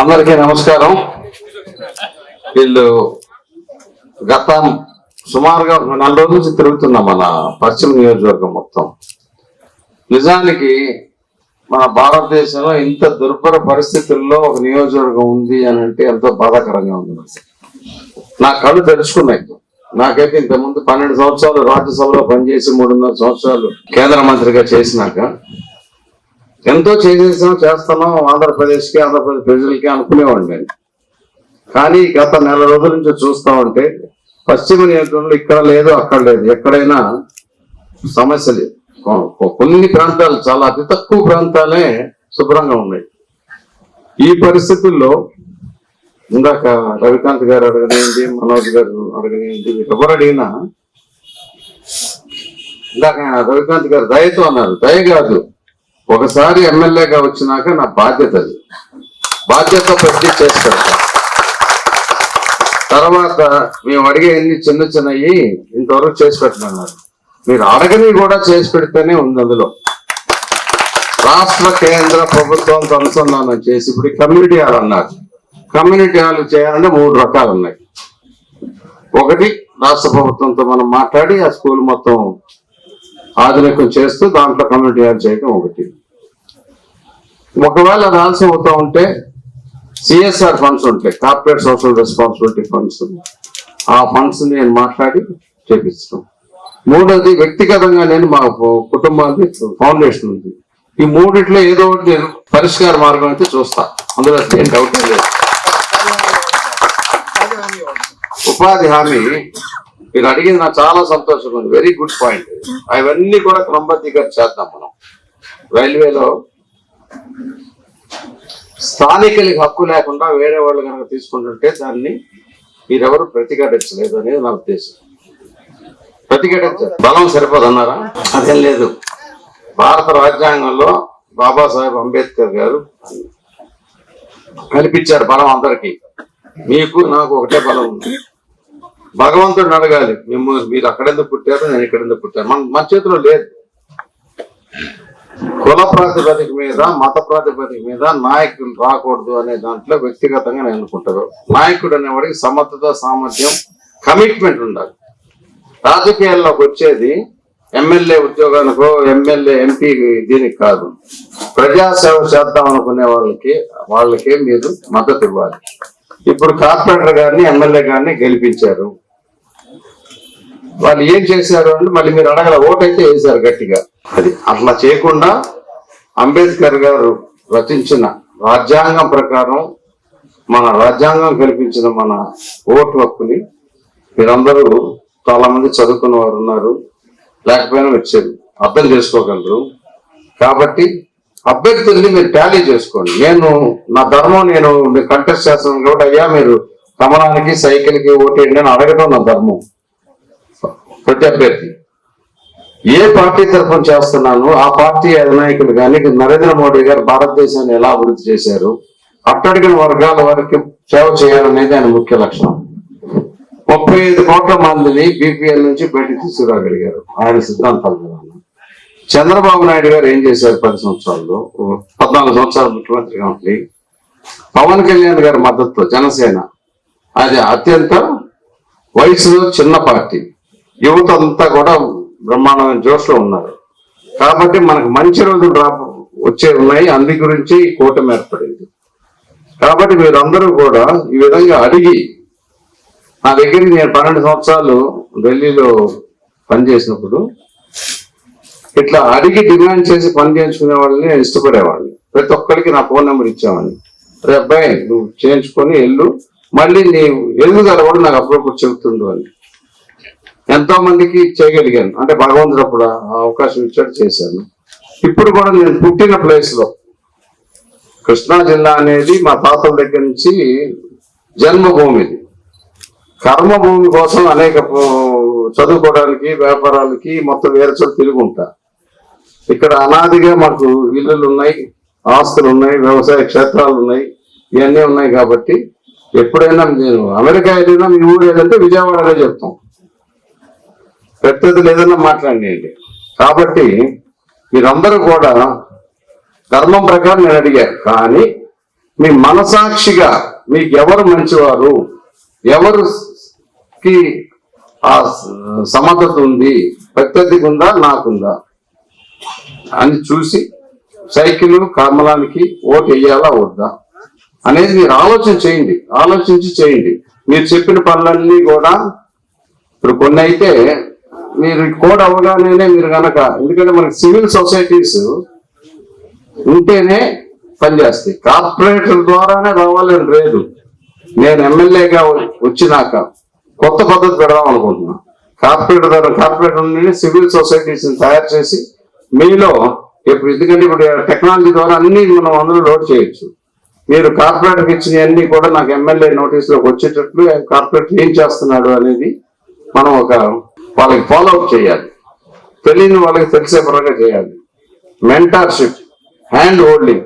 అందరికీ నమస్కారం. వీళ్ళు గత సుమారుగా నెల రోజుల నుంచి తిరుగుతున్నాం మన పశ్చిమ నియోజకవర్గం మొత్తం. నిజానికి మన భారతదేశంలో ఇంత దుర్భర పరిస్థితుల్లో ఒక నియోజకవర్గం ఉంది అని అంటే ఎంతో బాధాకరంగా ఉంది. నా కళ్ళు తెరుచుకున్నాయి. నాకైతే ఇంతకుముందు పన్నెండు సంవత్సరాలు రాజ్యసభలో పనిచేసి మూడున్నర సంవత్సరాలు కేంద్ర మంత్రిగా చేసినాక ఎంతో చేసేసాం చేస్తున్నాం ఆంధ్రప్రదేశ్కి ఆంధ్రప్రదేశ్ ప్రజలకి అనుకునేవాడిని నేను. కానీ గత నెల రోజుల నుంచి చూస్తా ఉంటే పశ్చిమ నియోజకవర్గంలో ఇక్కడ లేదు అక్కడ లేదు. ఎక్కడైనా సమస్య లేదు కొన్ని ప్రాంతాలు చాలా అతి తక్కువ ప్రాంతాలే శుభ్రంగా ఉన్నాయి. ఈ పరిస్థితుల్లో ఇందాక రవికాంత్ గారు అడగనేయండి మనోజ్ గారు అడగనేయండి ఎవరు అడిగినా ఇందాక రవికాంత్ గారు దయతో అన్నారు. దయ కాదు. ఒకసారి ఎమ్మెల్యేగా వచ్చినాక నా బాధ్యత అది. బాధ్యత పెట్టి చేస్తాను తర్వాత మేము అడిగే ఎన్ని చిన్న చిన్నవి ఇంతవరకు చేసి పెట్టినాను మీరు. అడగని కూడా చేసి పెడితేనే ఉంది అందులో. రాష్ట్ర కేంద్ర ప్రభుత్వంతో అనుసంధానం చేసి ఇప్పుడు కమ్యూనిటీ హాల్ అన్నారు. కమ్యూనిటీ హాల్ చేయాలంటే మూడు రకాలు ఉన్నాయి. ఒకటి రాష్ట్ర ప్రభుత్వంతో మనం మాట్లాడి ఆ స్కూల్ మొత్తం ఆధునికం చేస్తూ దాంట్లో కమ్యూనిటీ హాల్ చేయడం ఒకటి. ఒకవేళ అది ఆలస్యం అవుతా ఉంటే సిఎస్ఆర్ ఫండ్స్ ఉంటాయి. కార్పొరేట్ సోషల్ రెస్పాన్సిబిలిటీ ఫండ్స్ ఆ ఫండ్స్ నేను మాట్లాడి చేపిస్తాం మూడోది వ్యక్తిగతంగా నేను మా కుటుంబానికి ఫౌండేషన్ ఉంది. ఈ మూడిట్లో ఏదో ఒకటి నేను పరిష్కార మార్గం అయితే చూస్తా. అందులో ఏం డౌట్ లేదు. ఉపాధి హామీ. మీరు అడిగింది నాకు చాలా సంతోషంగా ఉంది. వెరీ గుడ్ పాయింట్ అవన్నీ కూడా క్రమబద్ధీకరణ చేద్దాం మనం. రైల్వేలో స్థానికులకి హక్కు లేకుండా వేరే వాళ్ళు కనుక తీసుకుంటుంటే దాన్ని మీరెవరు ప్రతిఘటించలేదు అనేది నా ఉద్దేశం. ప్రతిఘటించారు. బలం సరిపోదన్నారా? అదేం లేదు. భారత రాజ్యాంగంలో బాబాసాహెబ్ అంబేద్కర్ గారు కల్పించారు బలం అందరికీ. మీకు నాకు ఒకటే బలం ఉంది. భగవంతుడిని అడగాలి. మేము మీరు అక్కడెందుకు పుట్టారు నేను ఇక్కడెందుకు పుట్టాను. మన మన చేతిలో లేదు. కుల ప్రాతిపదిక మీద మత ప్రాతిపదిక మీద నాయకులు రాకూడదు అనే దాంట్లో వ్యక్తిగతంగా నేను అనుకుంటారు నాయకుడు అనేవాడికి సమర్థత సామర్థ్యం కమిట్మెంట్ ఉండాలి. రాజకీయాల్లోకి వచ్చేది ఎమ్మెల్యే ఉద్యోగానికో ఎమ్మెల్యే ఎంపీ దీనికి కాదు. ప్రజాసేవ చేద్దాం అనుకునే వాళ్ళకి వాళ్ళకే మీరు మద్దతు ఇవ్వాలి. ఇప్పుడు కార్పొరేటర్ గారిని ఎమ్మెల్యే గారిని గెలిపించారు. వాళ్ళు ఏం చేశారు అంటే మళ్ళీ మీరు అడగల ఓటైతే వేశారు గట్టిగా. అది. అట్లా చేయకుండా అంబేద్కర్ గారు రచించిన రాజ్యాంగం ప్రకారం మన రాజ్యాంగం కల్పించిన మన ఓటు హక్కుని మీరందరూ చాలా మంది చదువుకున్న వారు ఉన్నారు. లేకపోయినా వచ్చారు అర్థం చేసుకోగలరు. కాబట్టి అభ్యర్థుల్ని మీరు టాలీ చేసుకోండి. నేను నా ధర్మం నేను కంటెస్ట్ చేస్తాను కాబట్టి అయ్యా మీరు కమలానికి సైకిల్కి ఓటేయండి అని అడగడం నా ధర్మం. ప్రతి అభ్యర్థి ఏ పార్టీ తరఫున చేస్తున్నాను ఆ పార్టీ అధినాయకులు కానీ నరేంద్ర మోడీ గారు భారతదేశాన్ని ఎలా అభివృద్ధి చేశారు అట్టడిగిన వర్గాల వారికి సేవ చేయాలనేది ఆయన ముఖ్య లక్ష్యం. ముప్పై ఐదు కోట్ల మందిని బీపీఎల్ నుంచి బయటకు తీసుకురాగలిగారు. ఆయన సిద్ధాంతాల ద్వారా చంద్రబాబు నాయుడు గారు ఏం చేశారు పది సంవత్సరాల్లో? పద్నాలుగు సంవత్సరాలు ముఖ్యమంత్రిగా ఉండి పవన్ కళ్యాణ్ గారి మద్దతు జనసేన అది అత్యంత వయసులో చిన్న పార్టీ. యువత అంతా కూడా బ్రహ్మాండమైన జోష్లో ఉన్నారు. కాబట్టి మనకు మంచి రోజులు రా వచ్చే ఉన్నాయి. అందు గురించి కూటమి ఏర్పడింది. కాబట్టి మీరందరూ కూడా ఈ విధంగా అడిగి నా దగ్గర నేను పన్నెండు సంవత్సరాలు ఢిల్లీలో పనిచేసినప్పుడు ఇట్లా అడిగి డిమాండ్ చేసి పని చేయించుకునే వాళ్ళని నేను ఇష్టపడేవాడిని. ప్రతి ఒక్కరికి నా ఫోన్ నెంబర్ ఇచ్చేవాడిని. రే అబ్బాయి నువ్వు చేయించుకొని వెళ్ళు. మళ్ళీ నీ ఎదుగుదల కూడా నాకు అప్పుడప్పుడు చెబుతుండు అని. ఎంతో మందికి చేయగలిగాను. అంటే భగవంతుడు అప్పుడు ఆ అవకాశం ఇచ్చాడు చేశాను. ఇప్పుడు కూడా నేను పుట్టిన ప్లేస్లో కృష్ణా జిల్లా అనేది మా తాతల దగ్గర నుంచి జన్మభూమిది కర్మభూమి కోసం అనేక చదువుకోవడానికి వ్యాపారాలకి మొత్తం వేరే చోట తిరిగి ఉంటా. ఇక్కడ అనాదిగా మాకు ఇల్లులు ఉన్నాయి ఆస్తులు ఉన్నాయి వ్యవసాయ క్షేత్రాలు ఉన్నాయి ఇవన్నీ ఉన్నాయి కాబట్టి ఎప్పుడైనా నేను అమెరికా వెళ్ళినా మీ ఊరు ఏదంటే విజయవాడలో చెప్తాం. పెద్దది లేదన్నా మాట్లాడండి కాబట్టి మీరందరూ కూడా ధర్మం ప్రకారం నేను అడిగాను. కానీ మీ మనసాక్షిగా మీకు ఎవరు మంచివారు? ఎవరుకి ఆ సమర్థత ఉంది? ప్రత్యర్థికి ఉందా? నాకుందా? అని చూసి సైకిల్ కర్మలానికి ఓటు వేయాలా వద్దా? అనేది మీరు ఆలోచన చేయండి. ఆలోచించి చేయండి. మీరు చెప్పిన పనులన్నీ కూడా ఇప్పుడు కొన్ని అయితే మీరు కోడ్ అవగానే మీరు కనుక ఎందుకంటే మనకి సివిల్ సొసైటీస్ ఉంటేనే పనిచేస్తాయి కార్పొరేటర్ ద్వారానే రావాలని లేదు. నేను ఎమ్మెల్యేగా వచ్చినాక కొత్త పద్ధతి పెడదాం అనుకుంటున్నా. కార్పొరేటర్ ద్వారా కార్పొరేటర్ నుండి సివిల్ సొసైటీస్ తయారు చేసి మీలో ఇప్పుడు ఎందుకంటే ఇప్పుడు టెక్నాలజీ ద్వారా అన్ని మనం అందులో లోడ్ చేయొచ్చు. మీరు కార్పొరేటర్కి ఇచ్చినవన్నీ కూడా నాకు ఎమ్మెల్యే నోటీసులోకి వచ్చేటట్లు కార్పొరేటర్ ఏం చేస్తున్నాడు అనేది మనం ఒక వాళ్ళకి ఫాలో అప్ చేయాలి. తెలియని వాళ్ళకి తెలిసే పరంగా చేయాలి. మెంటార్షిప్ హ్యాండ్ హోల్డింగ్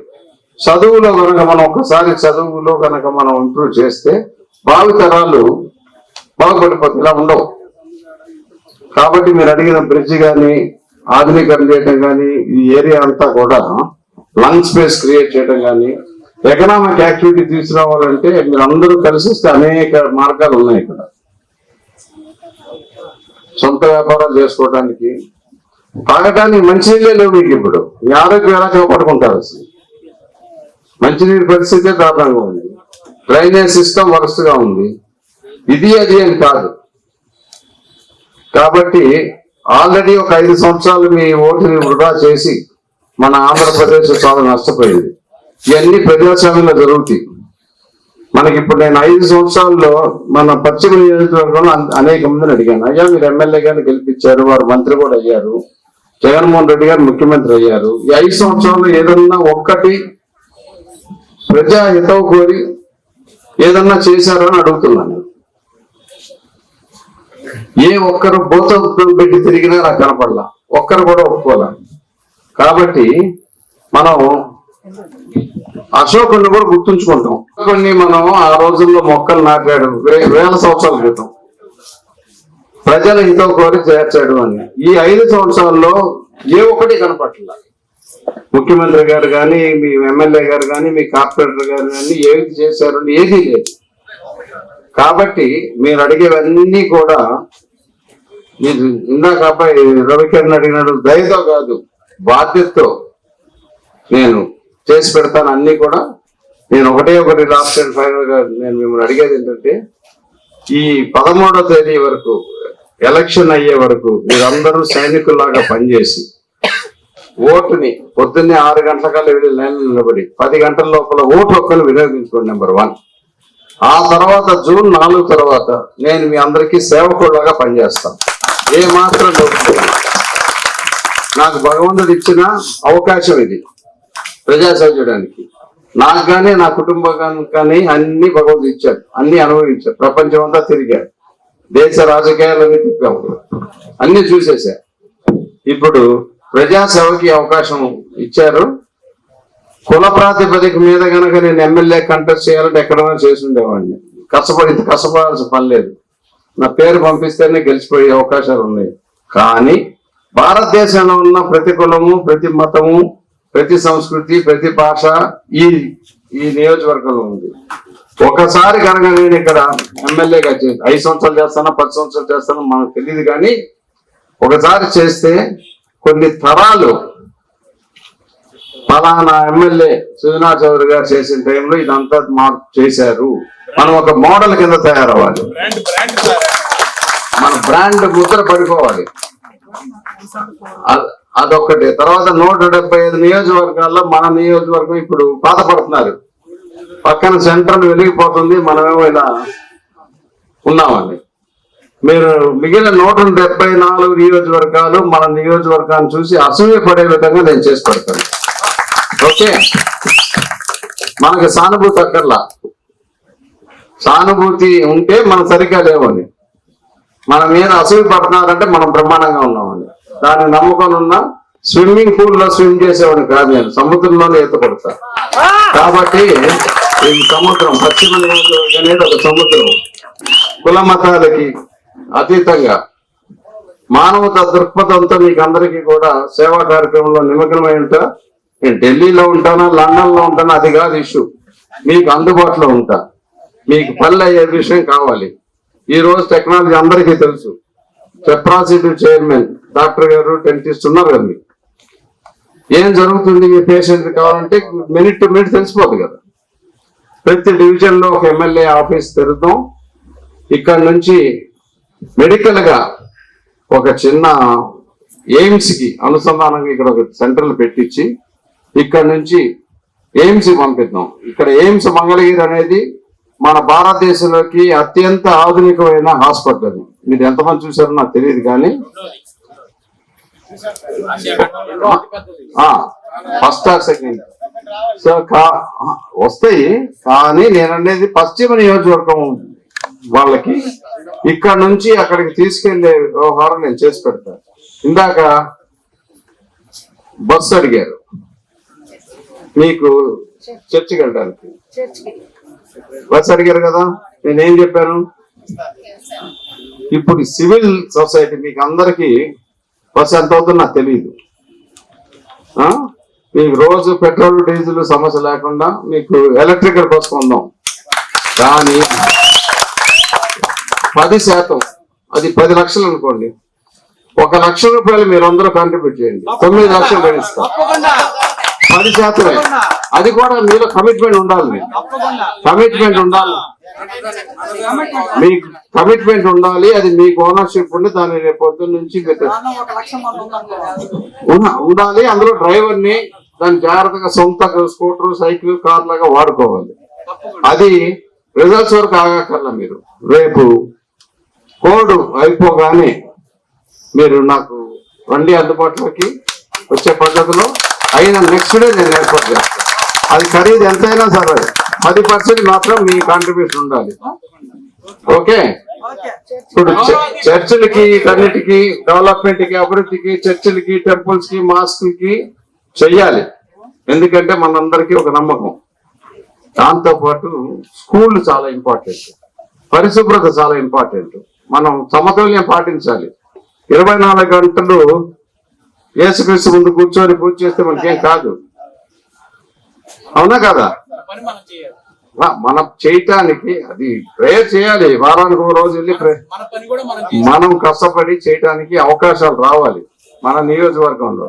చదువులో కనుక మనం ఒకసారి చదువులో కనుక మనం ఇంప్రూవ్ చేస్తే భావితరాలు బాగుపడిపోతే ఇలా ఉండవు. కాబట్టి మీరు అడిగిన బ్రిడ్జ్ కానీ ఆధునీకరణ చేయడం కానీ ఈ ఏరియా అంతా కూడా లంగ్ స్పేస్ క్రియేట్ చేయడం కానీ ఎకనామిక్ యాక్టివిటీ తీసుకురావాలంటే మీరు అందరూ కలిసిస్తే అనేక మార్గాలు ఉన్నాయి ఇక్కడ. సొంత వ్యాపారాలు చేసుకోవడానికి తాగటానికి మంచినీళ్ళే లేవు మీకు ఇప్పుడు. మీ ఆరోగ్యం ఎలా కాపాడుకుంటారు అసలు? మంచినీటి పరిస్థితే దారుణంగా ఉంది. డ్రైనేజ్ సిస్టమ్ వరస్ట్గా ఉంది. ఇది అది అని కాదు. కాబట్టి ఆల్రెడీ ఒక ఐదు సంవత్సరాలు మీ ఓటుని వృధా చేసి మన ఆంధ్రప్రదేశ్ చాలా నష్టపోయింది. ఇవన్నీ ప్రజాస్వామ్యంలో జరుగుతాయి. మనకి ఇప్పుడు నేను ఐదు సంవత్సరాల్లో మన పశ్చిమ నియోజకవర్గంలో అనేక మందిని అడిగాను. అయ్యా మీరు ఎమ్మెల్యే గారిని గెలిపించారు వారు మంత్రి కూడా అయ్యారు. జగన్మోహన్ రెడ్డి గారు ముఖ్యమంత్రి అయ్యారు. ఈ ఐదు సంవత్సరాల్లో ఏదన్నా ఒక్కటి ప్రజా హితవు కోరి ఏదన్నా చేశారో అని అడుగుతున్నాను ఏ ఒక్కరు భూతం పెట్టి తిరిగినా నాకు కనపడలా. ఒక్కరు కూడా ఒప్పుకోలే. కాబట్టి మనం అశోకుని కూడా గుర్తుంచుకుంటాం. కొన్ని మనం ఆ రోజుల్లో మొక్కలు నాటాడు వేల సంవత్సరాల క్రితం. ప్రజల ఇంట్లో కోరి చేర్చాడు అని. ఈ ఐదు సంవత్సరాల్లో ఏ ఒక్కటి కనపట్ల ముఖ్యమంత్రి గారు కానీ మీ ఎమ్మెల్యే గారు కానీ మీ కార్పొరేటర్ గారు కానీ ఏది చేశారు ఏది ఏదీ లేదు. కాబట్టి మీరు అడిగేవన్నీ కూడా మీరు ఇందాక అబ్బాయి రవికిరణ్ అడిగినాడు దయతో కాదు బాధ్యతతో నేను చేసి పెడతాను అన్ని కూడా. నేను ఒకటే ఒకటి లాస్ట్ అండ్ ఫైనల్గా నేను మిమ్మల్ని అడిగేది ఏంటంటే ఈ పదమూడో తేదీ వరకు ఎలక్షన్ అయ్యే వరకు మీరందరూ సైనికుల్లాగా పనిచేసి ఓటుని పొద్దున్నే ఆరు గంటల కల్లా వెళ్ళి లైన్ నిలబడి పది గంటల లోపల ఓటు ఒక్కరు వినియోగించుకోండి నెంబర్ వన్ ఆ తర్వాత జూన్ నాలుగు తర్వాత నేను మీ అందరికీ సేవకుడులాగా పనిచేస్తాను. ఏ మాత్రం నాకు భగవంతుడు ఇచ్చిన అవకాశం ఇది. ప్రజాసేవ చేయడానికి నాకు కానీ నా కుటుంబం కానీ అన్ని భగవంతుడు ఇచ్చాడు. అన్ని అనుభవించాడు. ప్రపంచం అంతా తిరిగాడు. దేశ రాజకీయాలన్నీ తిప్పాము అన్ని చూసేశా. ఇప్పుడు ప్రజాసేవకి అవకాశం ఇచ్చారు. కుల ప్రాతిపదిక మీద కనుక నేను ఎమ్మెల్యే కంటెస్ట్ చేయాలంటే ఎక్కడైనా చేసి ఉండేవాడిని. కష్టపడి కష్టపడాల్సిన పని లేదు. నా పేరు పంపిస్తేనే గెలిచిపోయే అవకాశాలు ఉన్నాయి. కానీ భారతదేశంలో ఉన్న ప్రతి కులము ప్రతి మతము ప్రతి సంస్కృతి ప్రతి భాష ఈ ఈ నియోజకవర్గంలో ఉంది. ఒకసారి కనుక నేను ఇక్కడ ఎమ్మెల్యేగా చే ఐదు సంవత్సరాలు చేస్తానా పది సంవత్సరాలు చేస్తానా మనకు తెలియదు కానీ ఒకసారి చేస్తే కొన్ని తరాలు ఫలానా ఎమ్మెల్యే సుజనా చౌదరి గారు చేసిన టైంలో ఇదంతా మార్పు చేశారు. మనం ఒక మోడల్ కింద తయారవ్వాలి. మన బ్రాండ్ ముద్ర పడిపోవాలి. అదొక్కటి. తర్వాత నూట డెబ్బై ఐదు నియోజకవర్గాల్లో మన నియోజకవర్గం ఇప్పుడు బాధపడుతున్నారు. పక్కన సెంటర్ వెలిగిపోతుంది మనమేమో ఇలా ఉన్నామండి. మీరు మిగిలిన నూట డెబ్బై నాలుగు నియోజకవర్గాలు మన నియోజకవర్గాన్ని చూసి అసూయ పడే విధంగా నేను చేసి పెడతాను. ఓకే? మనకి సానుభూతి అక్కర్లా. సానుభూతి ఉంటే మనం సరిగ్గా లేవని మన మీద అసూయ పడుతున్నారంటే మనం బ్రహ్మాండంగా ఉన్నామని దాన్ని నమ్ముకొని ఉన్న స్విమ్మింగ్ పూల్లో స్విమ్ చేసేవాడిని కాదు నేను. సముద్రంలోనే ఈత కొడతా కాబట్టి ఈ సముద్రం పశ్చిమ అనేది ఒక సముద్రం. కుల మతాలకి అతీతంగా. మానవత దృక్పథంతో మీకు అందరికీ కూడా సేవా కార్యక్రమంలో నిమగ్నమై ఉంటా. నేను ఢిల్లీలో ఉంటానా లండన్లో ఉంటానా అది కాదు ఇష్యూ. మీకు అందుబాటులో ఉంటా. మీకు పల్లె అయ్యే విషయం కావాలి. ఈ రోజు టెక్నాలజీ అందరికీ తెలుసు. చెప్రాసిటీ చైర్మన్ డాక్టర్ గారు డెంటిస్ట్ ఉన్నారు కదా ఏం జరుగుతుంది మీ పేషెంట్ కావాలంటే మినిట్ టు మినిట్ తెలిసిపోతుంది కదా. ప్రతి డివిజన్లో ఒక ఎమ్మెల్యే ఆఫీస్ తెరుద్దాం. ఇక్కడ నుంచి మెడికల్గా ఒక చిన్న ఎయిమ్స్కి అనుసంధానంగా ఇక్కడ ఒక సెంటర్లు పెట్టించి ఇక్కడ నుంచి ఎయిమ్స్ పంపిద్దాం. ఇక్కడ ఎయిమ్స్ మంగళగిరి అనేది మన భారతదేశంలోకి అత్యంత ఆధునికమైన హాస్పిటల్ మీరు ఎంతమంది చూసారో నాకు తెలియదు కానీ. First are second. సో కా వస్తాయి కానీ నేను అనేది పశ్చిమ నియోజకవర్గం వాళ్ళకి ఇక్కడ నుంచి అక్కడికి తీసుకెళ్ళే వ్యవహారం నేను చేసి పెడతాను ఇందాక బస్సు అడిగారు. మీకు చర్చికి వెళ్ళడానికి. చర్చ్కి అడిగారు కదా నేనేం చెప్పాను? ఇప్పుడు సివిల్ సొసైటీ మీకు అందరికీ బస్సు ఎంత అవుతుందో నాకు తెలియదు ఆ? మీకు రోజు పెట్రోల్ డీజిల్ సమస్య లేకుండా మీకు ఎలక్ట్రికల్ బస్ కొందాం కానీ పది శాతం అది పది లక్షలు అనుకోండి. ఒక లక్ష రూపాయలు మీరు అందరూ కాంట్రిబ్యూట్ చేయండి. తొమ్మిది లక్షలు భరిస్తాం పది శాతమే. అది కూడా మీలో కమిట్మెంట్ ఉండాలి. కమిట్మెంట్ ఉండాలి. మీకు కమిట్మెంట్ ఉండాలి. అది మీకు ఓనర్షిప్ ఉండి దాని రేపు పొద్దున్న నుంచి ఉండాలి. అందులో డ్రైవర్ని దాన్ని జాగ్రత్తగా సొంత స్కూటర్ సైకిల్ కార్ లాగా వాడుకోవాలి అది రిజల్ట్స్ వరకు ఆగక్కర్లా మీరు. రేపు కోడ్ అయిపోగానే మీరు నాకు రండి అందుబాటులోకి వచ్చే పద్ధతిలో అయిన నెక్స్ట్ డే నేను ఏర్పాటు చేస్తాను అది ఖరీదు ఎంతైనా సరే. పది పర్సెంట్ మాత్రం మీ కాంట్రిబ్యూషన్ ఉండాలి. ఓకే? ఇప్పుడు చర్చిలకి కన్నిటికి డెవలప్మెంట్కి అభివృద్ధికి చర్చిలకి టెంపుల్స్కి మాస్క్ చెయ్యాలి. ఎందుకంటే మనందరికీ ఒక నమ్మకం. దాంతోపాటు స్కూళ్ళు స్కూల్ చాలా ఇంపార్టెంట్ పరిశుభ్రత చాలా ఇంపార్టెంట్ మనం సమతుల్యం పాటించాలి. ఇరవై నాలుగు గంటలు యేసుక్రీస్తు ముందు కూర్చొని పూజ చేస్తే మనకేం కాదు. అవునా కదా? మనం చేయటానికి అది ప్రేయర్ చేయాలి. వారానికి ఒక రోజు వెళ్ళి ప్రే మన కష్టపడి చేయటానికి అవకాశాలు రావాలి మన నియోజకవర్గంలో.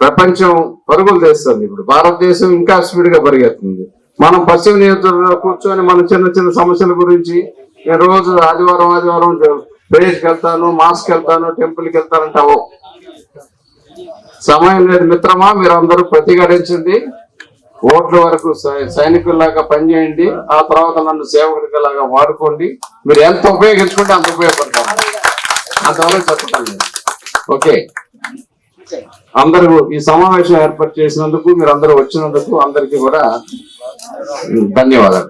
ప్రపంచం పరుగులు తెస్తుంది ఇప్పుడు. భారతదేశం ఇంకా స్పీడ్గా పరిగెత్తుంది. మనం పశ్చిమ నియోజకవర్గంలో కూర్చొని మన చిన్న చిన్న సమస్యల గురించి నేను రోజు ఆదివారం ఆదివారం ప్రేయర్కి వెళ్తాను మాస్కి వెళ్తాను టెంపుల్కి వెళ్తానంటే సమయం లేదు మిత్రమా మీరు అందరూ ప్రతిఘటించింది ఓట్ల వరకు సై- సైనికుల్లాగా పనిచేయండి. ఆ తర్వాత నన్ను సేవకుడిలాగా వాడుకోండి. మీరు ఎంత ఉపయోగించుకుంటే అంత ఉపయోగపడతారు. అంతవరకు చెప్తాను ఓకే. అందరూ ఈ సమావేశం ఏర్పాటు చేసినందుకు మీరు అందరూ వచ్చినందుకు అందరికీ కూడా ధన్యవాదాలు.